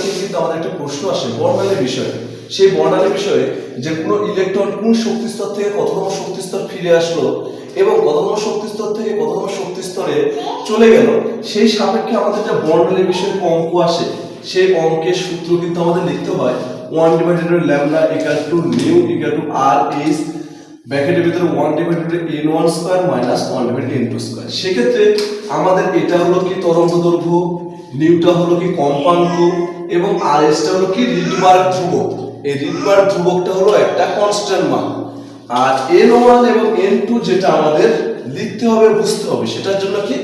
থেকে কিন্তু আমাদের একটা প্রশ্ন আসে, বর্ণালীর বিষয়ে। সেই বর্ণালীর বিষয়ে যে কোনো ইলেকট্রন কোন শক্তি স্তর থেকে কততম শক্তি স্তর ফিরে আসলো এবং কততম শক্তি স্তর থেকে কততম শক্তি স্তরে চলে গেল, সেই সাপেক্ষে আমাদের যে বর্ণালীর বিষয়ে অঙ্ক আসে, সেই অঙ্কের সূত্র কিন্তু আমাদের লিখতে হয় one divided by lambda equal to nu equal to R H ব্র্যাকেটের ভিতরে one divided by N one square minus one divided N two square সেক্ষেত্রে আমাদের এটা হলো কি তরঙ্গ দৈর্ঘ্য? নিউটা হলো কি কম্পাঙ্ক এবং আর এসটা হলো কি রিডবার্গ ধ্রুবক। এই রিডবার্গ ধ্রুবকটা হলো একটা কনস্ট্যান্ট মান। আর এন ওয়ান এবং এন টু যেটা আমাদের লিখতে হবে, বুঝতে হবে, সেটার জন্য কি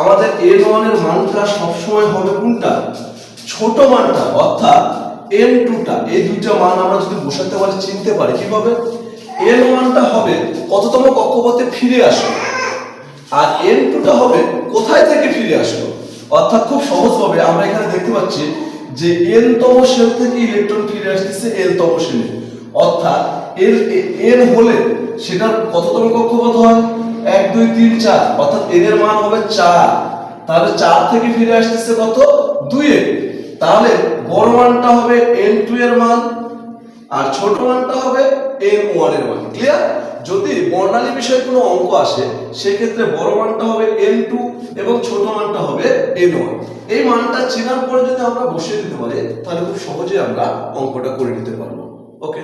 আমাদের এন ওয়ানের মানটা সবসময় হবে কোনটা? ছোট মানটা, অর্থাৎ এন টুটা এই দুইটা মান আমরা যদি বসাতে পারি, চিনতে পারি কীভাবে? এন ওয়ানটা হবে কততম কক্ষপথে ফিরে আসবে আর এন টুটা হবে কোথায় থেকে ফিরে আসলো? অর্থাৎ খুব সহজভাবে আমরা এখানে দেখতে পাচ্ছি যে এন তম শেল থেকে ইলেকট্রন ফিরে আসতেছে এন তম শেলে অর্থাৎ এর, এন হলে সেটার কততম কক্ষপথ হয়? এক, দুই, তিন, চার। অর্থাৎ এন এর মান হবে চার। তাহলে চার থেকে ফিরে আসতেছে কত? দুইয়ে তাহলে বড় মানটা হবে এন টু এর মান। আর ছোট মানটা হবে এম ওয়ানের মান ক্লিয়ার যদি বর্ণালী বিষয়ে কোনো অঙ্ক আসে, সেক্ষেত্রে বড় মানটা হবে এম টু এবং ছোট মানটা হবে এন ওয়ান এই মানটা চেনার পরে যদি আমরা বসিয়ে দিতে পারি, তাহলে খুব সহজে আমরা অঙ্কটা করে নিতে পারব। ওকে